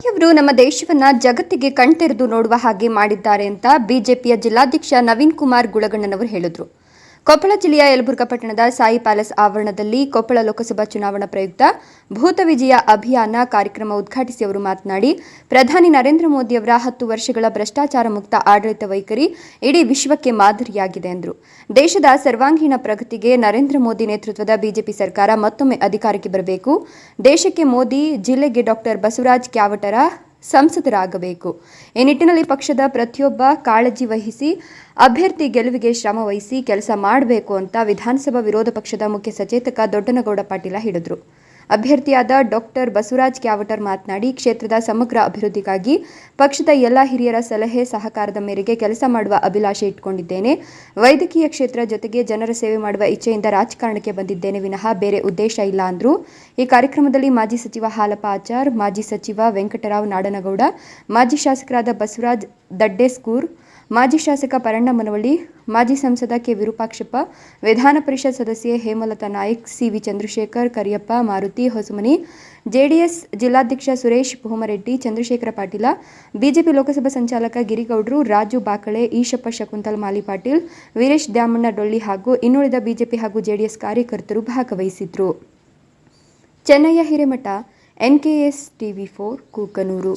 ಇವರು ನಮ್ಮ ದೇಶವನ್ನ ಜಗತ್ತಿಗೆ ಕಣ್ತೆರೆದು ನೋಡುವ ಹಾಗೆ ಮಾಡಿದ್ದಾರೆ ಅಂತ ಬಿಜೆಪಿಯ ಜಿಲ್ಲಾಧ್ಯಕ್ಷ ನವೀನ್ ಕುಮಾರ್ ಗುಳಗಣ್ಣನವರು ಹೇಳಿದರು. ಕೊಪ್ಪಳ ಜಿಲ್ಲೆಯ ಯಲಬುರ್ಗಾ ಪಟ್ಟಣದ ಸಾಯಿ ಪ್ಯಾಲೇಸ್ ಆವರಣದಲ್ಲಿ ಕೊಪ್ಪಳ ಲೋಕಸಭಾ ಚುನಾವಣಾ ಪ್ರಯುಕ್ತ ಭೂತ ವಿಜಯ ಅಭಿಯಾನ ಕಾರ್ಯಕ್ರಮ ಉದ್ಘಾಟಿಸಿ ಅವರು ಮಾತನಾಡಿ, ಪ್ರಧಾನಿ ನರೇಂದ್ರ ಮೋದಿಯವರ ಹತ್ತು ವರ್ಷಗಳ ಭ್ರಷ್ಟಾಚಾರ ಮುಕ್ತ ಆಡಳಿತ ವೈಖರಿ ಇಡೀ ವಿಶ್ವಕ್ಕೆ ಮಾದರಿಯಾಗಿದೆ ಎಂದರು. ದೇಶದ ಸರ್ವಾಂಗೀಣ ಪ್ರಗತಿಗೆ ನರೇಂದ್ರ ಮೋದಿ ನೇತೃತ್ವದ ಬಿಜೆಪಿ ಸರ್ಕಾರ ಮತ್ತೊಮ್ಮೆ ಅಧಿಕಾರಕ್ಕೆ ಬರಬೇಕು. ದೇಶಕ್ಕೆ ಮೋದಿ, ಜಿಲ್ಲೆಗೆ ಡಾಕ್ಟರ್ ಬಸವರಾಜ್ ಕ್ಯಾವಟರ ಸಂಸದರಾಗಬೇಕು. ಈ ನಿಟ್ಟಿನಲ್ಲಿ ಪಕ್ಷದ ಪ್ರತಿಯೊಬ್ಬ ಕಾಳಜಿ ವಹಿಸಿ, ಅಭ್ಯರ್ಥಿ ಗೆಲುವಿಗೆ ಶ್ರಮ ವಹಿಸಿ ಕೆಲಸ ಮಾಡಬೇಕು ಅಂತ ವಿಧಾನಸಭಾ ವಿರೋಧ ಪಕ್ಷದ ಮುಖ್ಯ ಸಚೇತಕ ದೊಡ್ಡನಗೌಡ ಪಾಟೀಲ ಹೇಳಿದರು. ಅಭ್ಯರ್ಥಿಯಾದ ಡಾಕ್ಟರ್ ಬಸವರಾಜ್ ಕ್ಯಾವಟರ್ ಮಾತನಾಡಿ, ಕ್ಷೇತ್ರದ ಸಮಗ್ರ ಅಭಿವೃದ್ಧಿಗಾಗಿ ಪಕ್ಷದ ಎಲ್ಲ ಹಿರಿಯರ ಸಲಹೆ ಸಹಕಾರದ ಮೇರೆಗೆ ಕೆಲಸ ಮಾಡುವ ಅಭಿಲಾಷೆ ಇಟ್ಕೊಂಡಿದ್ದೇನೆ. ವೈದ್ಯಕೀಯ ಕ್ಷೇತ್ರ ಜೊತೆಗೆ ಜನರ ಸೇವೆ ಮಾಡುವ ಇಚ್ಛೆಯಿಂದ ರಾಜಕಾರಣಕ್ಕೆ ಬಂದಿದ್ದೇನೆ ವಿನಃ ಬೇರೆ ಉದ್ದೇಶ ಇಲ್ಲ ಅಂದ್ರು. ಈ ಕಾರ್ಯಕ್ರಮದಲ್ಲಿ ಮಾಜಿ ಸಚಿವ ಹಾಲಪ್ಪ ಆಚಾರ್, ಮಾಜಿ ಸಚಿವ ವೆಂಕಟರಾವ್ ನಾಡನಗೌಡ, ಮಾಜಿ ಶಾಸಕರಾದ ಬಸವರಾಜ್ ದಡ್ಡೇಸ್ಕೂರ್ ಮಾಜಿ ಶಾಸಕ ಪರಣ್ಣ ಮನವಳ್ಳಿ, ಮಾಜಿ ಸಂಸದ ಕೆ. ವಿರೂಪಾಕ್ಷಪ್ಪ, ವಿಧಾನ ಪರಿಷತ್ ಸದಸ್ಯೆ ಹೇಮಲತಾ ನಾಯ್ಕ್, ಸಿವಿ ಚಂದ್ರಶೇಖರ್, ಕರಿಯಪ್ಪ ಮಾರುತಿ ಹೊಸಮನಿ, ಜೆಡಿಎಸ್ ಜಿಲ್ಲಾಧ್ಯಕ್ಷ ಸುರೇಶ್ ಭೂಮರೆಡ್ಡಿ, ಚಂದ್ರಶೇಖರ ಪಾಟೀಲ, ಬಿಜೆಪಿ ಲೋಕಸಭಾ ಸಂಚಾಲಕ ಗಿರಿಗೌಡರು, ರಾಜು ಬಾಕಳೆ, ಈಶಪ್ಪ ಶಕುಂತಲ್, ಮಾಲಿ ಪಾಟೀಲ್, ವೀರೇಶ್ ದ್ಯಾಮಣ್ಣ ಡೊಳ್ಳಿ ಹಾಗೂ ಇನ್ನುಳಿದ ಬಿಜೆಪಿ ಹಾಗೂ ಜೆಡಿಎಸ್ ಕಾರ್ಯಕರ್ತರು ಭಾಗವಹಿಸಿದ್ರು. Chennayya Hiremath NKS TV four, Kukanur.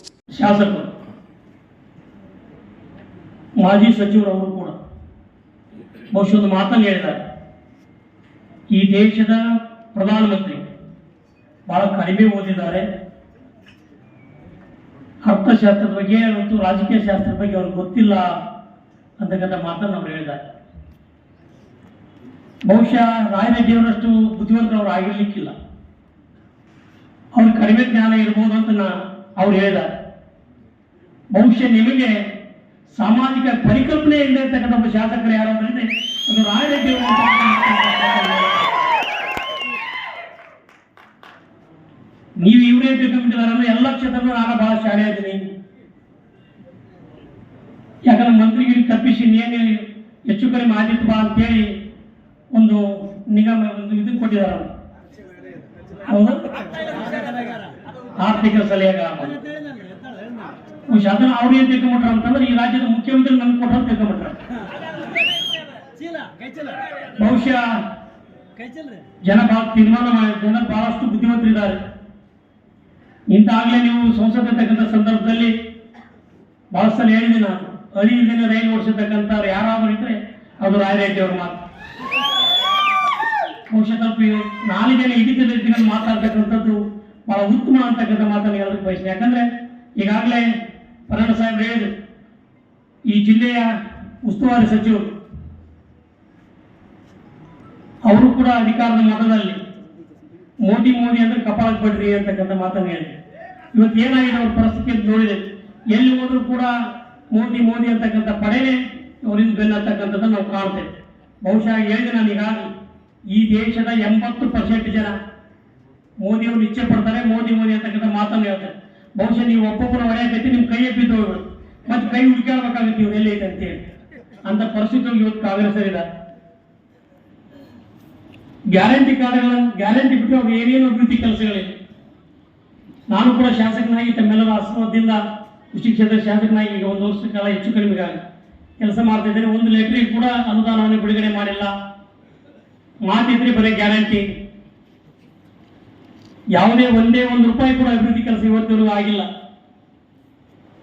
ಮಾಜಿ ಸಚಿವರವರು ಕೂಡ ಬಹುಶಃ ಮಾತನ್ನು ಹೇಳಿದ್ದಾರೆ. ಈ ದೇಶದ ಪ್ರಧಾನಮಂತ್ರಿ ಬಹಳ ಕಡಿಮೆ ಓದಿದ್ದಾರೆ. ಅರ್ಥಶಾಸ್ತ್ರದ ಬಗ್ಗೆ ಮತ್ತು ರಾಜಕೀಯ ಶಾಸ್ತ್ರದ ಬಗ್ಗೆ ಅವ್ರಿಗೆ ಗೊತ್ತಿಲ್ಲ ಅಂತಕ್ಕಂಥ ಮಾತನ್ನು ಅವರು ಹೇಳಿದ್ದಾರೆ. ಬಹುಶಃ ರಾಯರೆಡ್ಡಿಯವರಷ್ಟು ಬುದ್ಧಿವಂತರು ಅವರು ಆಗಿರ್ಲಿಕ್ಕಿಲ್ಲ. ಅವ್ರಿಗೆ ಕಡಿಮೆ ಜ್ಞಾನ ಇರ್ಬೋದು ಅಂತ ಅವ್ರು ಹೇಳಿದ್ದಾರೆ. ಬಹುಶಃ ನಿಮಗೆ ಸಾಮಾಜಿಕ ಪರಿಕಲ್ಪನೆ ಇಲ್ಲದೆ ಇರ್ತಕ್ಕಂಥ ಒಬ್ಬ ಶಾಸಕರು ಯಾರು ಅಂತಂದ್ರೆ ಅದು ರಾಯರೆಡ್ಡಿ ನೀವು ಇವರೇ ತಿಳ್ಕೊಂಡಿದ್ದಾರೆ ಎಲ್ಲ ಕ್ಷೇತ್ರದಲ್ಲೂ ನಾನು ಬಹಳ ಶಾಲೆ ಇದ್ದೀನಿ ಯಾಕಂದ್ರೆ ಮಂತ್ರಿಗಿರಿ ತಪ್ಪಿಸಿ ನೀನು ಹೆಚ್ಚು ಕಡಿಮೆ ಆದಿತ್ತು ಬಾ ಅಂತೇಳಿ ಒಂದು ನಿಗಮ ಒಂದು ಇದು ಕೊಟ್ಟಿದ್ದಾರೆ. ಆರ್ಥಿಕ ಸಲಹೆಗಾರ. ಅದನ್ನ ಅವ್ರು ಏನ್ ತಿಳ್ಕೊಂಬಿಟ್ರ ಅಂತಂದ್ರೆ ಈ ರಾಜ್ಯದ ಮುಖ್ಯಮಂತ್ರಿ ನಮ್ಗೆ ಕೊಟ್ಟರು ತಿಳ್ಕೊಂಬಿಟ್ರ. ಬಹುಶಃ ಜನ ಬಹಳ ತೀರ್ಮಾನ ಜನ ಬಹಳಷ್ಟು ಬುದ್ಧಿವಂತರಿದ್ದಾರೆ ಇಂತಾಗಲೇ ನೀವು ಸಂಸತ್ ಇರ್ತಕ್ಕಂಥ ಸಂದರ್ಭದಲ್ಲಿ ಬಹಳ ಸಲ ಹೇಳಿದೆ ನಾನು. ಅಳಿ ಇಲ್ದೇನೆ ರೈಲು ಓಡಿಸಿರ್ತಕ್ಕಂಥವ್ರು ಯಾರಾದ್ರೂ ಇದ್ರೆ ಅದು ರಾಯರೆಡ್ಡಿ ಅವ್ರ ಮಾತು. ಬಹುಶಃ ಸ್ವಲ್ಪ ನಾಲ್ಕು ನಾಲಿಗೆಯಲ್ಲಿ ಹಿಡಿತದ ರೀತಿಯಲ್ಲಿ ಮಾತಾಡ್ತಕ್ಕಂಥದ್ದು ಬಹಳ ಉತ್ತಮ ಅಂತಕ್ಕಂಥ ಮಾತನ್ನು ಹೇಳೋದಕ್ಕೆ ಬಯಸ್ತೀನಿ. ಯಾಕಂದ್ರೆ ಈಗಾಗಲೇ ಪರಣ ಸಾಹೇಬ್ ಹೇಳಿದರು ಈ ಜಿಲ್ಲೆಯ ಉಸ್ತುವಾರಿ ಸಚಿವರು, ಅವರು ಕೂಡ ಅಧಿಕಾರದ ಮತದಲ್ಲಿ. ಮೋದಿ ಮೋದಿ ಅಂದ್ರೆ ಕಪಾಳಕ್ಕೆ ಪಡ್ರಿ ಅಂತಕ್ಕಂಥ ಮಾತನ್ನು ಹೇಳಿದೆ ಇವತ್ತು ಏನಾಗಿದೆ ಅವ್ರ ಪರಿಸ್ಥಿತಿ ಅಂತ ನೋಡಿದೆ. ಎಲ್ಲಿ ಹೋದ್ರು ಕೂಡ ಮೋದಿ ಮೋದಿ ಅಂತಕ್ಕಂಥ ಪಡೆನೇ ಅವರಿಂದ ಬೆನ್ನತಕ್ಕಂಥದ್ದನ್ನು ನಾವು ಕಾಣ್ತೇವೆ ಬಹುಶಃ ಹೇಳಿದೆ ನಾನು ಈ ದೇಶದ ಎಂಬತ್ತು ಪರ್ಸೆಂಟ್ ಜನ ಮೋದಿಯವರು ಇಚ್ಛೆ ಪಡ್ತಾರೆ, ಮೋದಿ ಮೋದಿ ಅಂತಕ್ಕಂಥ ಮಾತನ್ನು ಹೇಳ್ತಾರೆ. ಬಹುಶಃ ನೀವು ಒಬ್ಬೊಬ್ಬರು ಹೊಡೆಯಕತ್ತಿ ನಿಮ್ಮ ಕೈ ಬಿದ್ದು ಮತ್ತೆ ಕೈ ಹುಡುಕಾಡ್ಬೇಕಾಗುತ್ತೆ ಇವ್ರು ಎಲ್ಲೈತೆ ಅಂತೇಳಿ. ಅಂತ ಪರಿಸ್ಥಿತಿ ಇವತ್ತು ಕಾಂಗ್ರೆಸ್ ಇಲ್ಲ ಗ್ಯಾರಂಟಿ ಕಾರ್ಡ್ಗಳನ್ನು, ಗ್ಯಾರಂಟಿ ಬಿಟ್ಟು ಅವ್ರು ಏನೇನು ಅಭಿವೃದ್ಧಿ ಕೆಲಸಗಳಿವೆ. ನಾನು ಕೂಡ ಶಾಸಕನಾಗಿ, ತಮ್ಮೆಲ್ಲರ ಆಶೀರ್ವಾದದಿಂದ ಕೃಷಿ ಕ್ಷೇತ್ರದ ಶಾಸಕನಾಗಿ ಈಗ ಒಂದು ವರ್ಷ ಕಾಲ ಹೆಚ್ಚು ಕಡಿಮೆಗಾಗಿ ಕೆಲಸ ಮಾಡ್ತಾ ಇದ್ದೇನೆ. ಒಂದು ಲೆಟ್ರಿಗೆ ಕೂಡ ಅನುದಾನವನ್ನು ಬಿಡುಗಡೆ ಮಾಡಿಲ್ಲ. ಮಾತಿದ್ರೆ ಬರೀ ಗ್ಯಾರಂಟಿ. ಯಾವುದೇ ಒಂದೇ ಒಂದು ರೂಪಾಯಿ ಕೂಡ ಅಭಿವೃದ್ಧಿ ಕೆಲಸ ಇವತ್ತಿನವರೆಗೂ ಆಗಿಲ್ಲ.